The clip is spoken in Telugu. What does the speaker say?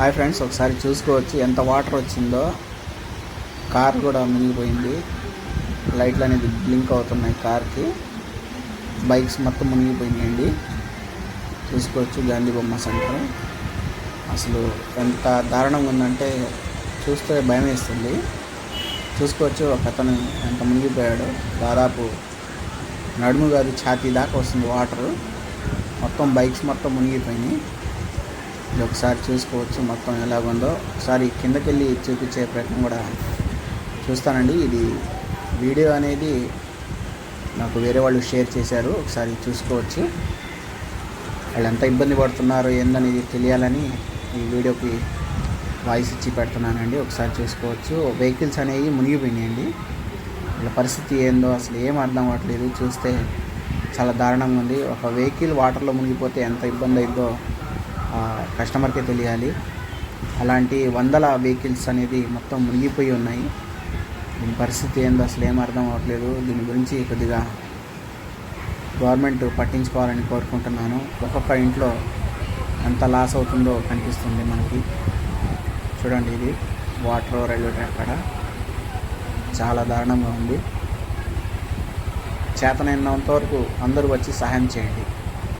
హాయ్ ఫ్రెండ్స్ ఒకసారి చూసుకోవచ్చు ఎంత వాటర్ వచ్చిందో. కార్ కూడా మునిగిపోయింది. లైట్లు అనేది బ్లింక్ అవుతున్నాయి కార్కి. బైక్స్ మొత్తం మునిగిపోయినాయండి. చూసుకోవచ్చు గాంధీ బొమ్మ సెంటర్. అసలు ఎంత దారుణంగా ఉందంటే చూస్తే భయం వేస్తుంది. చూసుకోవచ్చు ఒక అతను ఎంత మునిగిపోయాడు. దాదాపు నడుము గారి ఛాతీ దాకా వస్తుంది వాటర్. మొత్తం బైక్స్ మొత్తం మునిగిపోయినాయి. ఇది ఒకసారి చూసుకోవచ్చు మొత్తం ఎలాగుందో. ఒకసారి కిందకి వెళ్ళి చూపించే ప్రయత్నం కూడా చూస్తానండి. ఇది వీడియో అనేది నాకు వేరే వాళ్ళు షేర్ చేశారు. ఒకసారి చూసుకోవచ్చు. వాళ్ళు ఎంత ఇబ్బంది పడుతున్నారో ఏందనేది తెలియాలని ఈ వీడియోకి వాయిస్ ఇచ్చి పెడుతున్నానండి. ఒకసారి చూసుకోవచ్చు. వెహికల్స్ అనేవి మునిగిపోయినాయండి. వాళ్ళ పరిస్థితి ఏందో అసలు ఏం అర్థం అవ్వట్లేదు చూస్తే చాలా దారుణంగా ఉంది. ఒక వెహికల్ వాటర్లో మునిగిపోతే ఎంత ఇబ్బంది అయిందో కస్టమర్కే తెలియాలి. అలాంటి వందల వెహికల్స్ అనేది మొత్తం మునిగిపోయి ఉన్నాయి. దీని పరిస్థితి ఏందో అసలు ఏం అర్థం అవ్వట్లేదు. దీని గురించి కొద్దిగా గవర్నమెంట్ పట్టించుకోవాలని కోరుకుంటున్నాను. ఒక్కొక్క ఇంట్లో ఎంత లాస్ అవుతుందో కనిపిస్తుంది మనకి. చూడండి ఇది. వాటర్ రైల్వే ట్రాక్ కాడ చాలా దారుణంగా ఉంది. చేతనైనంత వరకు అందరూ వచ్చి సహాయం చేయండి.